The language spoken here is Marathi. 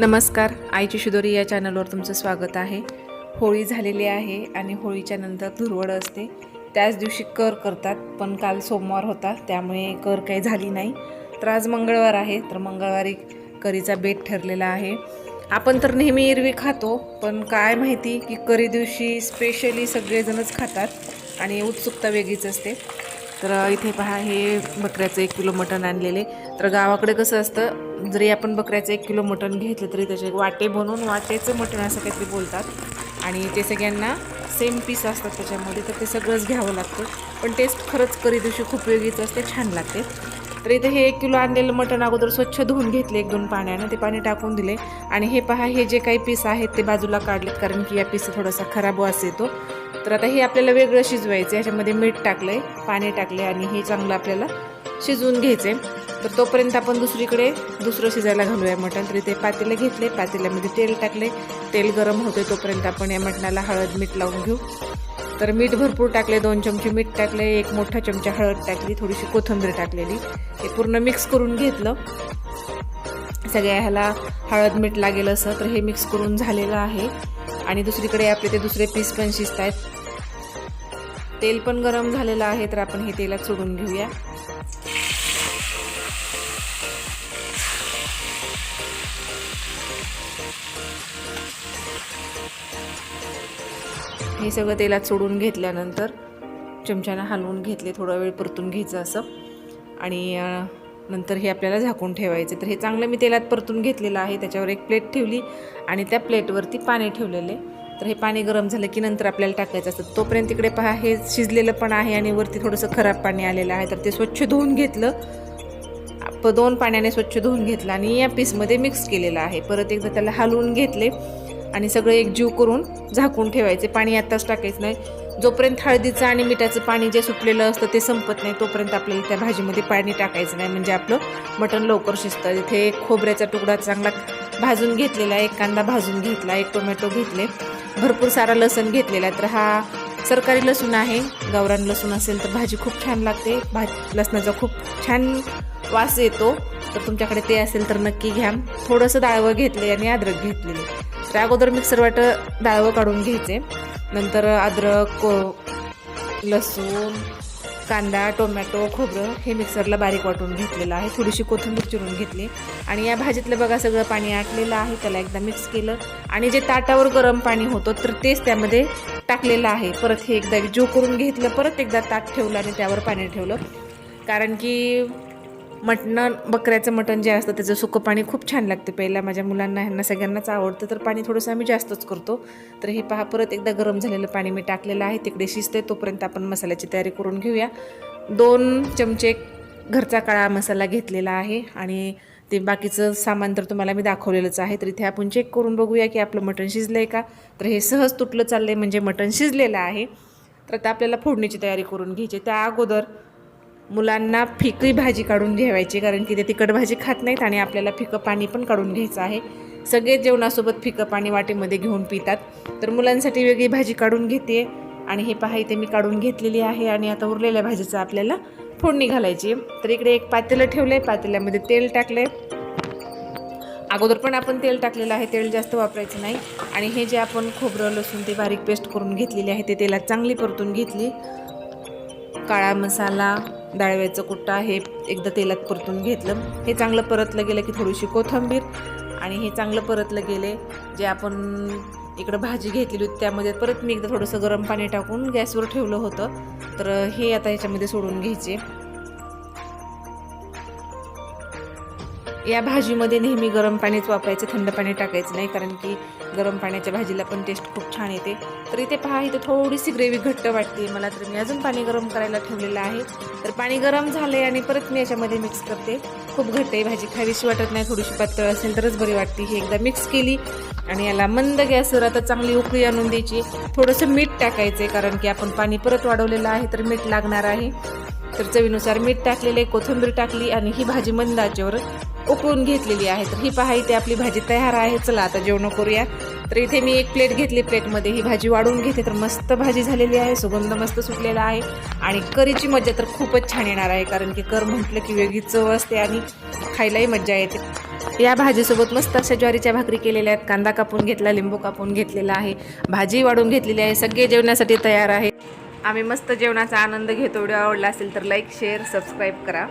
नमस्कार आईची शिदोरी या चॅनलवर तुमचं स्वागत आहे. होळी झालेली आहे आणि होळीच्या नंतर धुरवड असते. त्याच दिवशी कर करतात पण काल सोमवार होता त्यामुळे कर काही झाली नाही. तर आज मंगळवार आहे तर मंगळवारी करीचा बेत ठरलेला आहे. आपण तर नेहमी एरवी खातो पण काय माहिती की करी दिवशी स्पेशली सगळेजणच खातात आणि उत्सुकता वेगळीच असते. तर इथे पहा हे बकऱ्याचं एक किलो मटण आणलेले. तर गावाकडे कसं असतं जरी आपण बकऱ्याचं एक किलो मटण घेतलं तरी त्याचे वाटे बनवून वाटेचं मटण असं काहीतरी बोलतात. आणि ते सगळ्यांना सेम पीस असतात त्याच्यामध्ये तर ते सगळंच घ्यावं लागतं. पण टेस्ट खरंच करी दिवशी खूप वेगळीच असते छान लागते. तर इथे हे एक किलो आणलेलं मटण अगोदर स्वच्छ धुवून घेतले एक दोन पाण्यानं ते पाणी टाकून दिले. आणि हे पहा हे जे काही पीस आहेत ते बाजूला काढलेत कारण की या पीस थोडासा खराब वास येतो. तर आता हे आपल्याला वेगळं शिजवायचं याच्यामध्ये मीठ टाकलं आहे पाणी टाकले आणि हे चांगलं आपल्याला शिजवून घ्यायचे तर तोपर्यंत आपण दुसरीकडे दुसरं शिजायला घालूया मटण. तर इथे पातेलं घेतले पातेल्यामध्ये तेल टाकले. तेल गरम होते तोपर्यंत आपण या मटणाला हळद मीठ लावून घेऊ. तर मीठ भरपूर टाकले दोन चमचे मीठ टाकले एक मोठा चमचा हळद टाकली थोडीशी कोथिंबीर टाकलेली. हे पूर्ण मिक्स करून घेतलं. सगळ्या ह्याला हळद मीठ लागेल असं तर हे मिक्स करून झालेलं आहे. आणि दुसरीकडे आपले ते दुसरे पीस पण शिजत आहेत तेल पण गरम झालेलं आहे तर आपण हे तेलात सोडून घेऊया. हे सगळं तेलात सोडून घेतल्यानंतर चमच्यानं हलवून घेतले थोडा वेळ परतून घ्यायचं असं. आणि नंतर हे आपल्याला झाकून ठेवायचे. तर हे चांगलं मी तेलात परतून घेतलेलं आहे. त्याच्यावर एक प्लेट ठेवली आणि त्या प्लेटवरती पाणी ठेवलेले. तर हे पाणी गरम झालं की नंतर आपल्याला टाकायचं असतं. तोपर्यंत तिकडे पहा हे शिजलेलं पण आहे आणि वरती थोडंसं खराब पाणी आलेलं आहे. तर ते स्वच्छ धुवून घेतलं. प दोन पाण्याने स्वच्छ धुवून घेतलं आणि या पीसमध्ये मिक्स केलेलं आहे. परत एकदा त्याला हलवून घेतले आणि सगळं एक जीव करून झाकून ठेवायचे. पाणी आत्ताच टाकायचं नाही. जोपर्यंत हळदीचं आणि मिठाचं पाणी जे सुटलेलं असतं ते संपत नाही तोपर्यंत आपल्याला त्या भाजीमध्ये पाणी टाकायचं नाही. म्हणजे आपलं मटण लवकर शिजतं. इथे खोबऱ्याचा तुकडा चांगला भाजून घेतलेला एक कांदा भाजून घेतला एक टोमॅटो घेतले. भरपूर सारा लसण घेतलेला आहे. तर हा सरकारी लसूण आहे. गावरान लसूण असेल तर भाजी खूप छान लागते. भाज लसणाचा खूप छान वास येतो तर तुमच्याकडे ते असेल तर नक्की घ्या. थोडंसं डाळवं घेतले आणि अद्रक घेतलेले तर अगोदर मिक्सर वाटं डाळवं काढून घ्यायचे. नंतर अद्रक को- लसूण कांदा टोमॅटो खोबरं हे मिक्सरला बारीक वाटून घेतलेलं आहे. थोडीशी कोथिंबीर चिरून घेतली. आणि या भाजीतलं बघा सगळं पाणी आटलेलं आहे. त्याला एकदा मिक्स केलं. आणि जे ताटावर गरम पाणी होतं तर तेच त्यामध्ये टाकलेलं आहे. परत हे एकदा जो करून घेतलं. परत एकदा ताट ठेवलं आणि त्यावर पाणी ठेवलं. कारण की मटण बकऱ्याचं मटण जे असतं त्याचं सुकं पाणी खूप छान लागतं पहिला माझ्या मुलांना ह्यांना सगळ्यांनाच आवडतं. तर पाणी थोडंसं आम्ही जास्तच करतो. तर हे पहा परत एकदा गरम झालेलं पाणी मी टाकलेलं आहे. तिकडे शिजते तोपर्यंत आपण मसाल्याची तयारी करून घेऊया. दोन चमचे घरचा काळा मसाला घेतलेला आहे आणि ते बाकीचं सामान तर तुम्हाला मी दाखवलेलंच आहे. तर इथे आपण चेक करून बघूया की आपलं मटण शिजलं आहे का? तर हे सहज तुटलं चाललं आहे म्हणजे मटण शिजलेलं आहे. तर आता आपल्याला फोडणीची तयारी करून घ्यायची त्या अगोदर मुलांना फिकही भाजी काढून घ्यावायची कारण की ते तिखट भाजी खात नाहीत आणि आपल्याला फिकं पाणी पण काढून घ्यायचं आहे. सगळे जेवणासोबत फिकं पाणी वाटेमध्ये घेऊन पितात. तर मुलांसाठी वेगळी भाजी काढून घेते. आणि हे पहा इथे मी काढून घेतलेली आहे आणि आता उरलेल्या भाजीचं आपल्याला फोडणी घालायची तर इकडे एक पातेलं ठेवलं आहे पातेल्यामध्ये तेल टाकलं अगोदर पण आपण तेल टाकलेलं आहे. तेल जास्त वापरायचं नाही. आणि हे जे आपण खोबरं लसूण ते बारीक पेस्ट करून घेतलेली आहे ते तेलात चांगली परतून घेतली. काळा मसाला डाळव्याचं कुट्टा हे एकदा तेलात परतून घेतलं. हे चांगलं परतलं गेलं की थोडीशी कोथिंबीर आणि हे चांगलं परतलं गेले. जे आपण इकडं भाजी घेतलेली होती त्यामध्ये परत मी एकदा थोडंसं गरम पाणी टाकून गॅसवर ठेवलं होतं. तर हे आता ह्याच्यामध्ये सोडून घ्यायचे. या भाजीमध्ये नेहमी गरम पाणीच वापरायचं थंड पाणी टाकायचं नाही कारण की गरम पाण्याच्या भाजीला पण टेस्ट खूप छान येते. तर इथे पहा इथे थोडीशी ग्रेव्ही घट्ट वाटते. मला तर मी अजून पाणी गरम करायला ठेवलेलं आहे. तर पाणी गरम झालं आहे आणि परत मी याच्यामध्ये मिक्स करते. खूप घट्ट आहे भाजी खावीशी वाटत नाही थोडीशी पातळ असेल तरच बरी वाटते. ही एकदा मिक्स केली आणि याला मंद गॅसवर आता चांगली उकळी आणून द्यायची. थोडंसं मीठ टाकायचं कारण की आपण पाणी परत वाढवलेलं आहे तर मीठ लागणार आहे. तर चवीनुसार मीठ टाकलेले कोथिंबीर टाकली आणि ही भाजी मंद आचेवर उकळून घेतलेली आहे. तर ही पहा इथे आपली भाजी तयार आहे. चला आता जेवण करूया. तर इथे मी एक प्लेट घेतली. प्लेटमध्ये ही भाजी वाढून घेते. तर मस्त भाजी झालेली आहे. सुगंध मस्त सुटलेला आहे. आणि करीची मजा तर खूपच छान येणार आहे. कारण की कर म्हटलं की वेगळी चव असते आणि खायलाही मज्जा येते. या भाजीसोबत मस्त अशा ज्वारीच्या भाकरी केलेल्या आहेत. कांदा कापून घेतला लिंबू कापून घेतलेला आहे. भाजी वाढून घेतलेली आहे. सगळे जेवणासाठी तयार आहे. आम्ही मस्त जेवणाचा आनंद घेतो. व्हिडिओ आवडला असेल तर लाईक शेअर सबस्क्राईब करा.